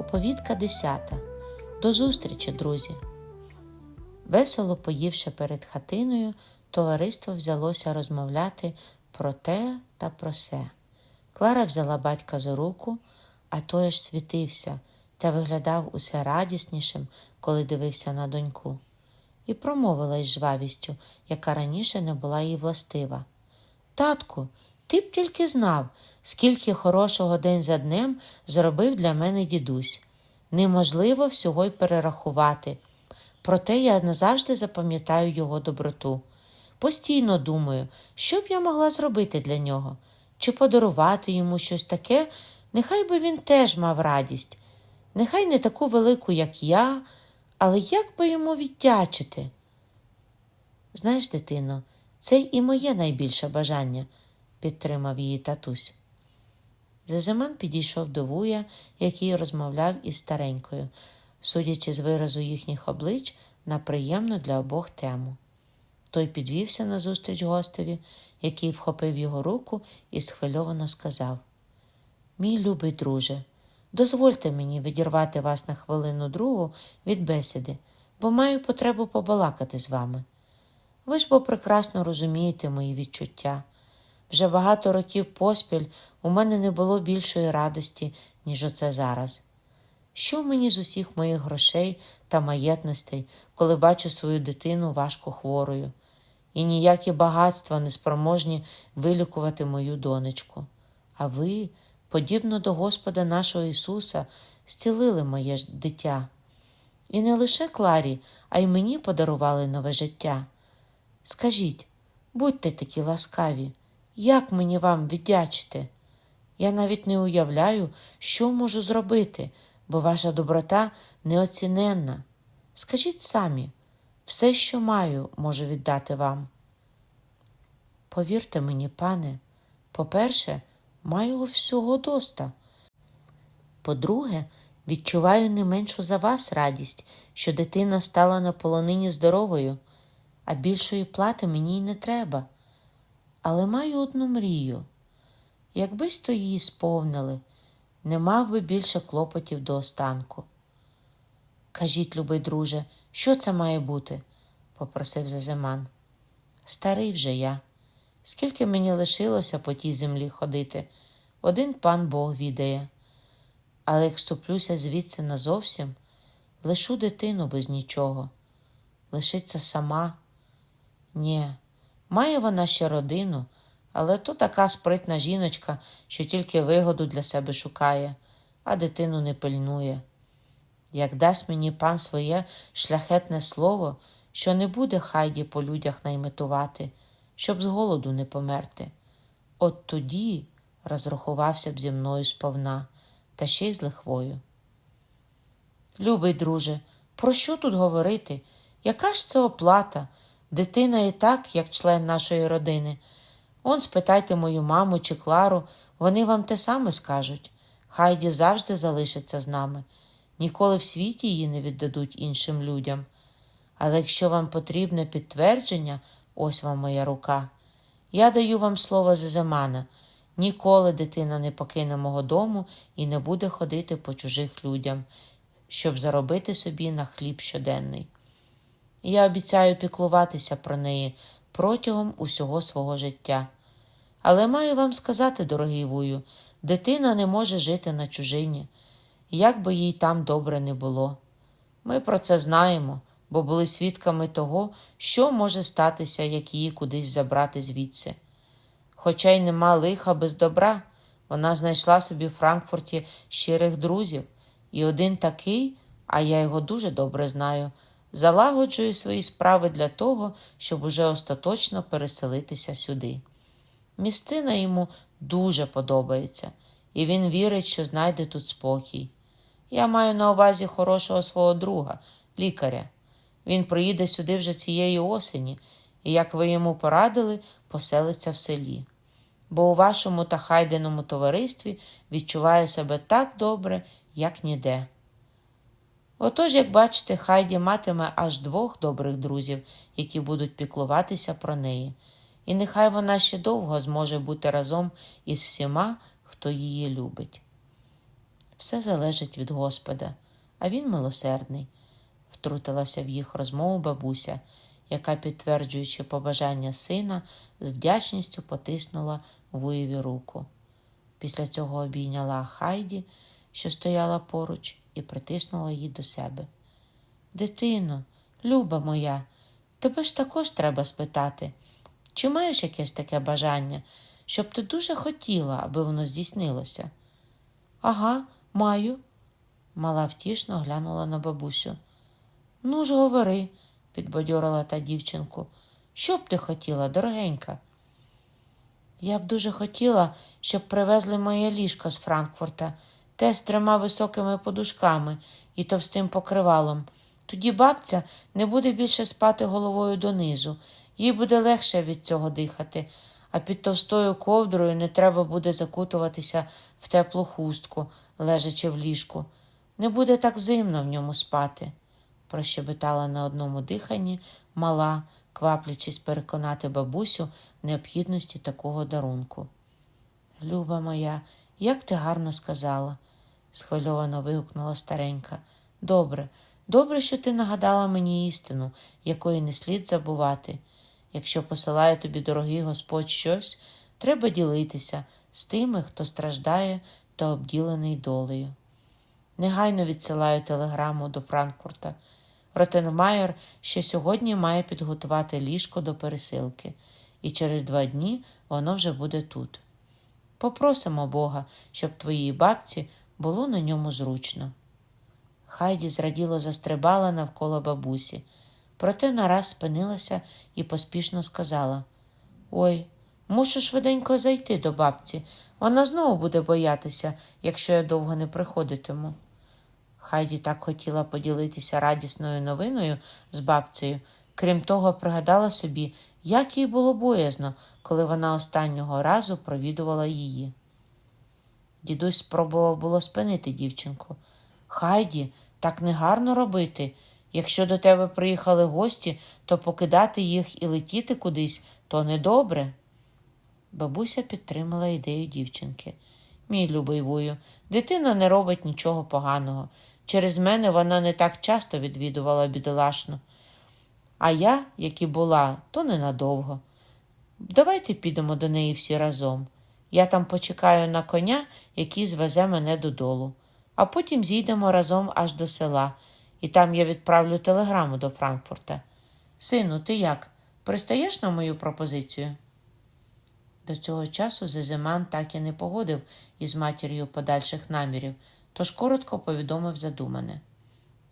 Оповідка 10. До зустрічі, друзі. Весело поївши перед хатиною, товариство взялося розмовляти про те та про се. Клара взяла батька за руку, а той аж світився та виглядав усе радіснішим, коли дивився на доньку, і промовила із жвавістю, яка раніше не була їй властива. Татку, ти б тільки знав, скільки хорошого день за днем зробив для мене дідусь. Неможливо всього й перерахувати. Проте я назавжди запам'ятаю його доброту. Постійно думаю, що б я могла зробити для нього, чи подарувати йому щось таке, нехай би він теж мав радість, нехай не таку велику, як я, але як би йому віддячити? Знаєш, дитино, це і моє найбільше бажання, підтримав її татусь. Зазиман підійшов до вуя, який розмовляв із старенькою, судячи з виразу їхніх облич на приємну для обох тему. Той підвівся назустріч гостеві, який вхопив його руку і схвильовано сказав: Мій любий друже, дозвольте мені відірвати вас на хвилину другу від бесіди, бо маю потребу побалакати з вами. Ви ж бо прекрасно розумієте мої відчуття. Вже багато років поспіль у мене не було більшої радості, ніж оце зараз. Що мені з усіх моїх грошей та маєтностей, коли бачу свою дитину важко хворою, і ніякі багатства не спроможні вилікувати мою донечку. А ви, подібно до Господа нашого Ісуса, зцілили моє дитя. І не лише Кларі, а й мені подарували нове життя. Скажіть, будьте такі ласкаві, як мені вам віддячити? Я навіть не уявляю, що можу зробити, бо ваша доброта неоціненна. Скажіть самі, все, що маю, можу віддати вам. Повірте мені, пане, по-перше, маю всього доста. По-друге, відчуваю не меншу за вас радість, що дитина стала на полонині здоровою, а більшої плати мені й не треба. Але маю одну мрію. Якби то її сповнили, не мав би більше клопотів до останку. Кажіть, любий друже, що це має бути? попросив Зазиман. Старий вже я. Скільки мені лишилося по тій землі ходити, один пан Бог відає. Але як ступлюся звідси назовсім, лишу дитину без нічого. Лишиться сама. Нє, має вона ще родину, але то така спритна жіночка, що тільки вигоду для себе шукає, а дитину не пильнує. Як дасть мені пан своє шляхетне слово, що не буде хайді по людях найметувати, щоб з голоду не померти. От тоді розрахувався б зі мною сповна, та ще й з лихвою. Любий друже, про що тут говорити? Яка ж це оплата? Дитина і так, як член нашої родини. Он спитайте мою маму чи Клару, вони вам те саме скажуть. Хайді завжди залишиться з нами. Ніколи в світі її не віддадуть іншим людям. Але якщо вам потрібне підтвердження, ось вам моя рука. Я даю вам слово Зеземана. Ніколи дитина не покине мого дому і не буде ходити по чужих людям, щоб заробити собі на хліб щоденний. Я обіцяю піклуватися про неї протягом усього свого життя. Але маю вам сказати, дорогий вую, дитина не може жити на чужині, як би їй там добре не було. Ми про це знаємо, бо були свідками того, що може статися, як її кудись забрати звідси. Хоча й нема лиха без добра, вона знайшла собі в Франкфурті щирих друзів, і один такий, а я його дуже добре знаю, залагоджує свої справи для того, щоб уже остаточно переселитися сюди. Місцина йому дуже подобається, і він вірить, що знайде тут спокій. Я маю на увазі хорошого свого друга, лікаря. Він приїде сюди вже цієї осені, і, як ви йому порадили, поселиться в селі. Бо у вашому та хайденому товаристві відчуває себе так добре, як ніде. Отож, як бачите, Хайді матиме аж двох добрих друзів, які будуть піклуватися про неї, і нехай вона ще довго зможе бути разом із всіма, хто її любить. Все залежить від Господа, а він милосердний, втрутилася в їх розмову бабуся, яка, підтверджуючи побажання сина, з вдячністю потиснула Вуєві руку. Після цього обійняла Хайді, що стояла поруч, і притиснула її до себе. Дитино, люба моя, тебе ж також треба спитати, чи маєш якесь таке бажання, щоб ти дуже хотіла, аби воно здійснилося? Ага, маю. Мала втішно глянула на бабусю. Ну ж, говори, підбадьорила та дівчинку. Що б ти хотіла, дорогенька? Я б дуже хотіла, щоб привезли моє ліжко з Франкфурта, те з трьома високими подушками і товстим покривалом. Тоді бабця не буде більше спати головою донизу, їй буде легше від цього дихати, а під товстою ковдрою не треба буде закутуватися в теплу хустку, лежачи в ліжку. Не буде так зимно в ньому спати, прощебетала на одному диханні мала, кваплячись переконати бабусю в необхідності такого дарунку. Люба моя, як ти гарно сказала, схвильовано вигукнула старенька. Добре, добре, що ти нагадала мені істину, якої не слід забувати. Якщо посилає тобі, дорогий Господь, щось, треба ділитися з тими, хто страждає та обділений долею. Негайно відсилаю телеграму до Франкфурта. Ротенмайер ще сьогодні має підготувати ліжко до пересилки, і через два дні воно вже буде тут. Попросимо Бога, щоб твоїй бабці було на ньому зручно. Хайді зраділо застрибала навколо бабусі, проте нараз спинилася і поспішно сказала Ой, мушу швиденько зайти до бабці. Вона знову буде боятися, якщо я довго не приходитиму. Хайді так хотіла поділитися радісною новиною з бабцею, крім того, пригадала собі, як їй було боязно, коли вона останнього разу провідувала її. Дідусь спробував було спинити дівчинку. Хайді, так негарно робити. Якщо до тебе приїхали гості, то покидати їх і летіти кудись то недобре. Бабуся підтримала ідею дівчинки. Мій любий вую, дитина не робить нічого поганого. Через мене вона не так часто відвідувала бідолашну. А я, як і була, то ненадовго. Давайте підемо до неї всі разом. Я там почекаю на коня, який звезе мене додолу, а потім зійдемо разом аж до села, і там я відправлю телеграму до Франкфурта. Сину, ти як? Пристаєш на мою пропозицію? До цього часу Зеземан так і не погодив із матір'ю подальших намірів, тож коротко повідомив задумане.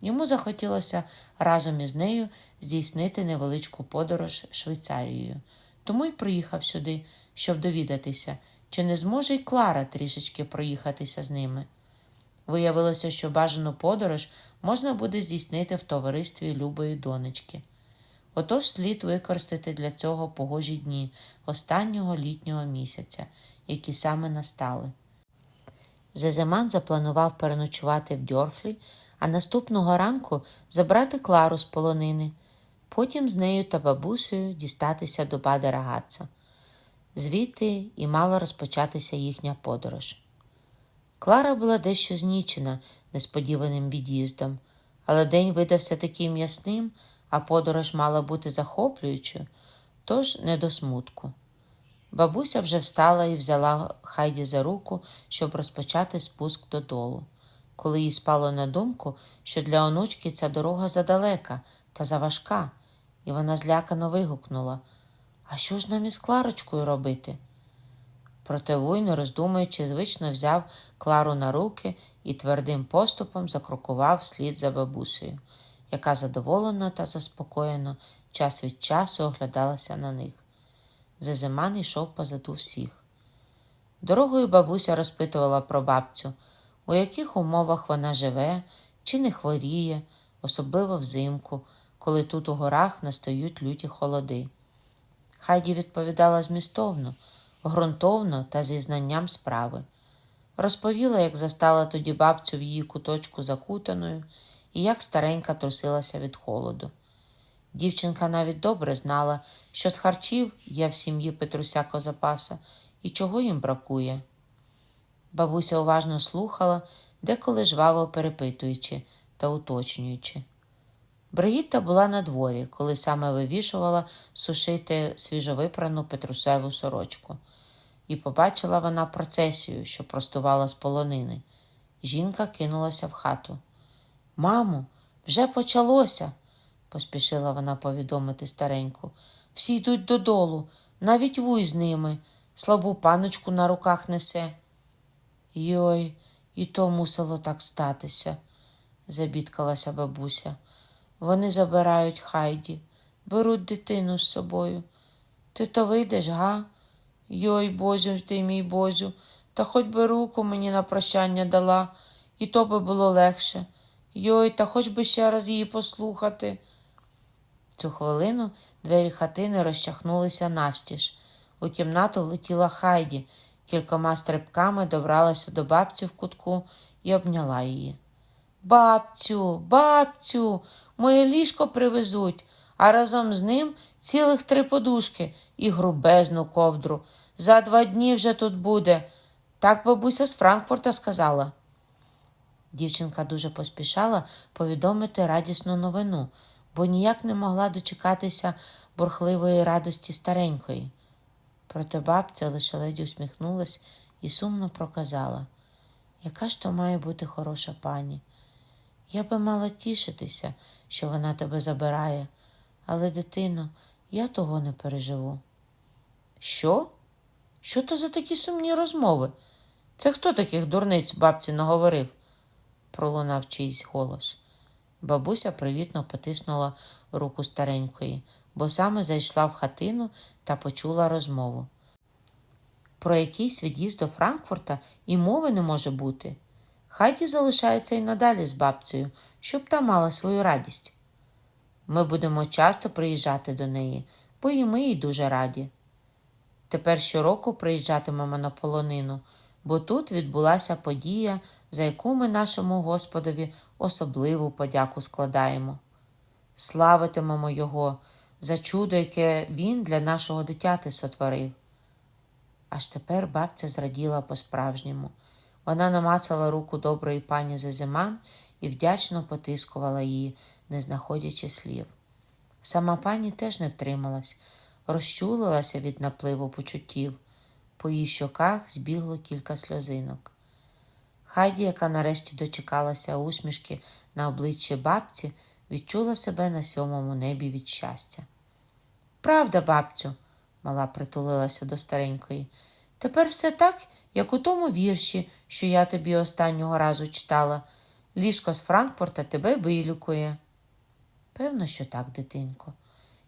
Йому захотілося разом із нею здійснити невеличку подорож Швейцарією, тому й приїхав сюди, щоб довідатися, чи не зможе й Клара трішечки проїхатися з ними. Виявилося, що бажану подорож можна буде здійснити в товаристві любої донечки. Отож слід використати для цього погожі дні останнього літнього місяця, які саме настали. Зеземан запланував переночувати в Дьорфлі, а наступного ранку забрати Клару з полонини, потім з нею та бабусею дістатися до Бадера Гатца. Звідти і мала розпочатися їхня подорож. Клара була дещо знічена несподіваним від'їздом, але день видався таким ясним, а подорож мала бути захоплюючою, тож не до смутку. Бабуся вже встала і взяла Хайді за руку, щоб розпочати спуск додолу, коли їй спало на думку, що для онучки ця дорога задалека та заважка, і вона злякано вигукнула А що ж нам із Кларочкою робити? Проте вуйно, роздумуючи, звично взяв Клару на руки і твердим поступом закрокував слід за бабусею, яка задоволена та заспокоєно час від часу оглядалася на них. Зезиман йшов позаду всіх. Дорогою бабуся розпитувала про бабцю, у яких умовах вона живе, чи не хворіє, особливо взимку, коли тут у горах настають люті холоди. Хайді відповідала змістовно, ґрунтовно та зі знанням справи. Розповіла, як застала тоді бабцю в її куточку закутаною і як старенька трусилася від холоду. Дівчинка навіть добре знала, що з харчів є в сім'ї Петруся Козапаса і чого їм бракує. Бабуся уважно слухала, деколи жваво перепитуючи та уточнюючи. Бригітта була на дворі, коли саме вивішувала сушити свіжовипрану петрусеву сорочку, і побачила вона процесію, що простувала з полонини. Жінка кинулася в хату. Мамо, вже почалося, поспішила вона повідомити стареньку. Всі йдуть додолу, навіть вуй з ними, слабу паночку на руках несе. Йой, і то мусило так статися, забідкалася бабуся. Вони забирають хайді, беруть дитину з собою. Ти то вийдеш, га? Йой, Бозю, ти мій Бозю, та хоч би руку мені на прощання дала, і то би було легше. Йой, та хоч би ще раз її послухати. Цю хвилину двері хатини розчахнулися навстіж. У кімнату влетіла Хайді, кількома стрибками добралася до бабці в кутку і обняла її. Бабцю, бабцю, моє ліжко привезуть, а разом з ним цілих три подушки і грубезну ковдру. За два дні вже тут буде. Так бабуся з Франкфурта сказала. Дівчинка дуже поспішала повідомити радісну новину, бо ніяк не могла дочекатися бурхливої радості старенької. Проте бабця лише ледь усміхнулась і сумно проказала, яка ж то має бути хороша пані. Я би мала тішитися, що вона тебе забирає, але, дитино, я того не переживу. Що? Що то за такі сумні розмови? Це хто таких дурниць бабці наговорив? пролунав чийсь голос. Бабуся привітно потиснула руку старенької, бо саме зайшла в хатину та почула розмову. Про якийсь від'їзд до Франкфурта і мови не може бути. Хайді залишається і надалі з бабцею, щоб та мала свою радість. Ми будемо часто приїжджати до неї, бо і ми їй дуже раді. Тепер щороку приїжджатимемо на полонину, бо тут відбулася подія, за яку ми нашому Господові особливу подяку складаємо. Славитимемо Його за чудо, яке Він для нашого дитяти сотворив. Аж тепер бабця зраділа по-справжньому. Вона намацала руку доброї пані Зазиман і вдячно потискувала її, не знаходячи слів. Сама пані теж не втрималась, розчулилася від напливу почуттів. По її щоках збігло кілька сльозинок. Хайді, яка нарешті дочекалася усмішки на обличчі бабці, відчула себе на сьомому небі від щастя. Правда, бабцю, мала притулилася до старенької, тепер все так, як у тому вірші, що я тобі останнього разу читала. Ліжко з Франкфурта тебе вилікує. Певно, що так, дитинко,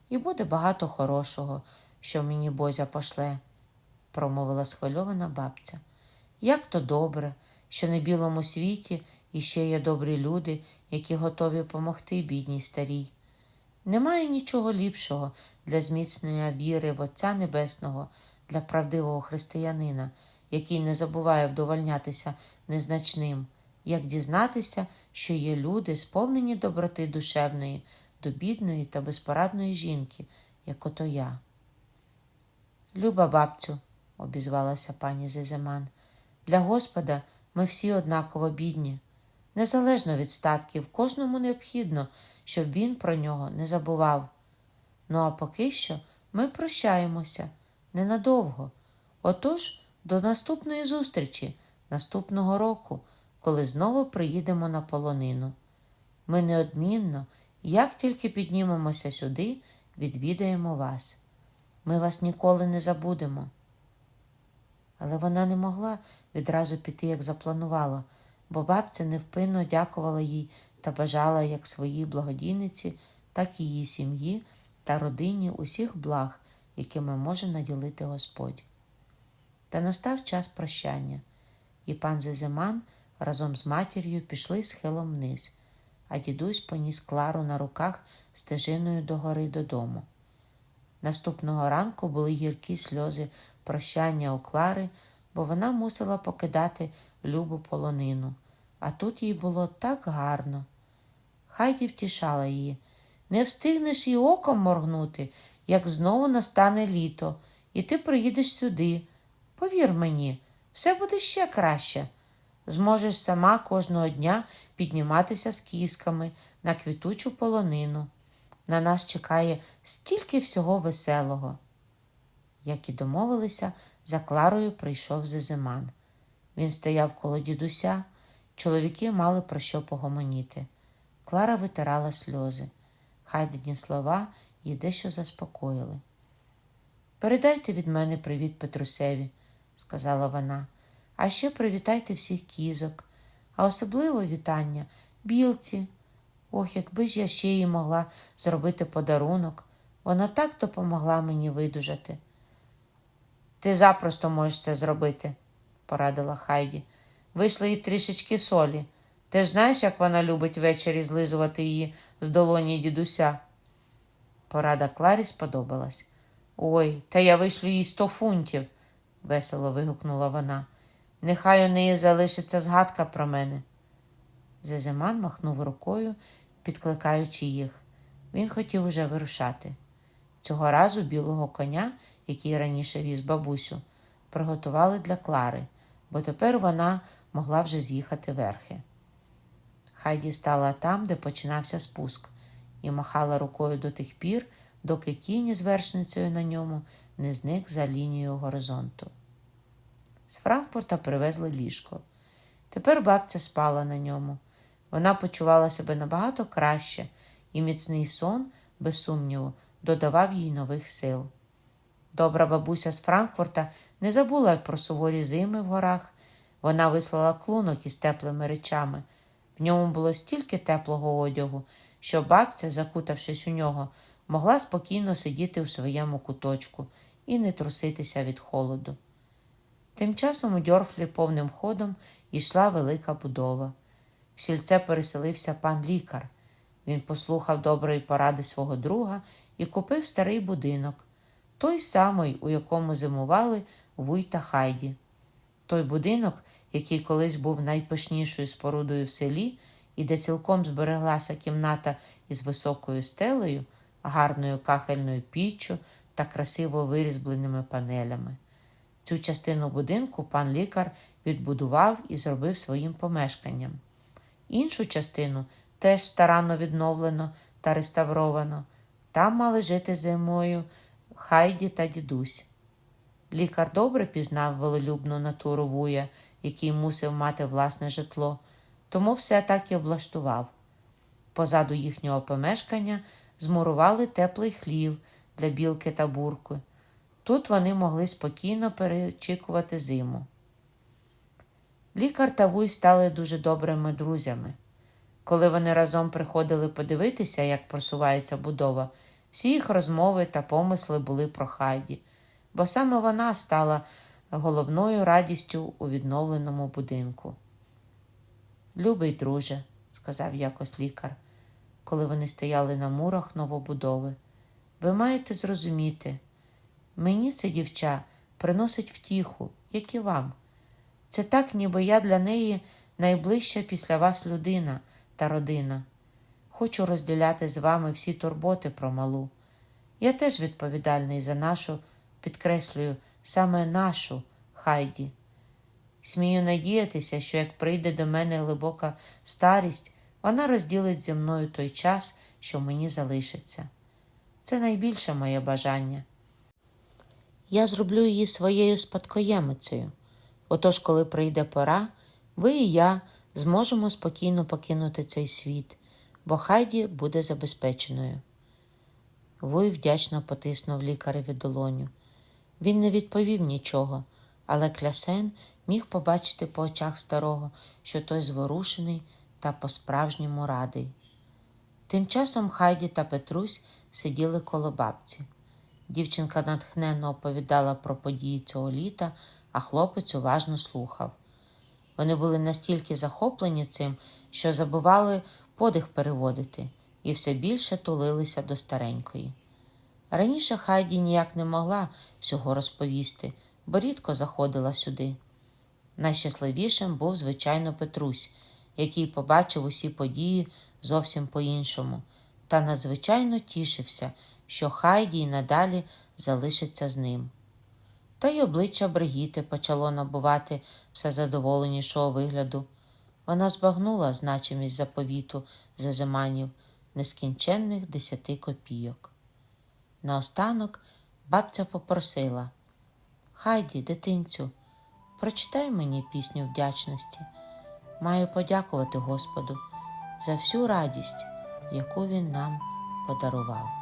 і буде багато хорошого, що мені Бозя пошле, промовила схвильована бабця. Як то добре, що на білому світі іще є добрі люди, які готові помогти бідній старій. Немає нічого ліпшого для зміцнення віри в Отця Небесного, для правдивого християнина, який не забуває вдовольнятися незначним, як дізнатися, що є люди, сповнені доброти душевної, до бідної та безпорадної жінки, як ото я. Люба бабцю, обізвалася пані Зеземан, для Господа ми всі однаково бідні. Незалежно від статків, кожному необхідно, щоб він про нього не забував. Ну а поки що ми прощаємося ненадовго. Отож, до наступної зустрічі, наступного року, коли знову приїдемо на полонину. Ми неодмінно, як тільки піднімемося сюди, відвідаємо вас. Ми вас ніколи не забудемо. Але вона не могла відразу піти, як запланувала, бо бабця невпинно дякувала їй та бажала як своїй благодійниці, так і її сім'ї та родині усіх благ, якими може наділити Господь. Та настав час прощання, і пан Зеземан разом з матір'ю пішли схилом вниз, а дідусь поніс Клару на руках стежиною до гори додому. Наступного ранку були гіркі сльози прощання у Клари, бо вона мусила покидати любу полонину, а тут їй було так гарно. Хайді втішала її. Не встигнеш і оком моргнути, як знову настане літо, і ти приїдеш сюди. Повір мені, все буде ще краще. Зможеш сама кожного дня підніматися з кісками на квітучу полонину. На нас чекає стільки всього веселого. Як і домовилися, за Кларою прийшов Зизиман. Він стояв коло дідуся, чоловіки мали про що погомоніти. Клара витирала сльози. Хайдені слова її дещо заспокоїли. Передайте від мене привіт Петрусеві, сказала вона, а ще привітайте всіх кізок, а особливо вітання білці. Ох, якби ж я ще їй могла зробити подарунок. Вона так допомогла мені видужати. Ти запросто можеш це зробити, порадила Хайді. Вийшли їй трішечки солі. Ти ж знаєш, як вона любить ввечері злизувати її з долоні дідуся. Порада Кларі сподобалась. Ой, та я вишлю їй сто фунтів, весело вигукнула вона. Нехай у неї залишиться згадка про мене. Зезиман махнув рукою, підкликаючи їх. Він хотів уже вирушати. Цього разу білого коня, який раніше віз бабусю, приготували для Клари, бо тепер вона могла вже з'їхати верхи. Хайді стала там, де починався спуск, і махала рукою до тих пір, доки кінь з вершницею на ньому не зник за лінією горизонту. З Франкфурта привезли ліжко. Тепер бабця спала на ньому. Вона почувала себе набагато краще, і міцний сон, без сумніву, додавав їй нових сил. Добра бабуся з Франкфурта не забула про суворі зими в горах. Вона вислала клунок із теплими речами. В ньому було стільки теплого одягу, що бабця, закутавшись у нього, могла спокійно сидіти у своєму куточку і не труситися від холоду. Тим часом у Дьорфлі повним ходом йшла велика будова. В сільце переселився пан лікар. Він послухав доброї поради свого друга і купив старий будинок, той самий, у якому зимували Вуй та Хайді. Той будинок, який колись був найпишнішою спорудою в селі, і де цілком збереглася кімната із високою стелею, гарною кахельною піччю та красиво вирізбленими панелями. Цю частину будинку пан лікар відбудував і зробив своїм помешканням. Іншу частину теж старанно відновлено та реставровано. Там мали жити зимою Хайді та дідусь. Лікар добре пізнав волелюбну натуру вуя, який мусив мати власне житло, тому все так і облаштував. Позаду їхнього помешкання змурували теплий хлів для білки та бурки. Тут вони могли спокійно перечікувати зиму. Лікар та вуй стали дуже добрими друзями. Коли вони разом приходили подивитися, як просувається будова, всі їх розмови та помисли були про Хайді, бо саме вона стала головною радістю у відновленому будинку. Любий друже, сказав якось лікар, коли вони стояли на мурах новобудови, ви маєте зрозуміти, мені це дівча приносить втіху, як і вам. Це так, ніби я для неї найближча після вас людина та родина. Хочу розділяти з вами всі турботи про малу. Я теж відповідальний за нашу, підкреслюю, саме нашу Хайді. Смію надіятися, що як прийде до мене глибока старість, вона розділить зі мною той час, що мені залишиться. Це найбільше моє бажання. Я зроблю її своєю спадкоємицею. Отож, коли прийде пора, ви і я зможемо спокійно покинути цей світ, бо Хайді буде забезпеченою. Вуй вдячно потиснув лікареві долоню. Він не відповів нічого, але клясен міг побачити по очах старого, що той зворушений та по-справжньому радий. Тим часом Хайді та Петрусь сиділи коло бабці. Дівчинка натхненно оповідала про події цього літа, а хлопець уважно слухав. Вони були настільки захоплені цим, що забували подих переводити, і все більше тулилися до старенької. Раніше Хайді ніяк не могла всього розповісти, бо рідко заходила сюди. Найщасливішим був, звичайно, Петрусь, який побачив усі події зовсім по-іншому, та надзвичайно тішився, що Хайді й надалі залишиться з ним. Та й обличчя Бригіти почало набувати все задоволенішого вигляду. Вона збагнула значимість заповіту зазиманів нескінченних десяти копійок. Наостанок бабця попросила Хайді, дитинцю, прочитай мені пісню вдячності. Маю подякувати Господу за всю радість, яку він нам подарував.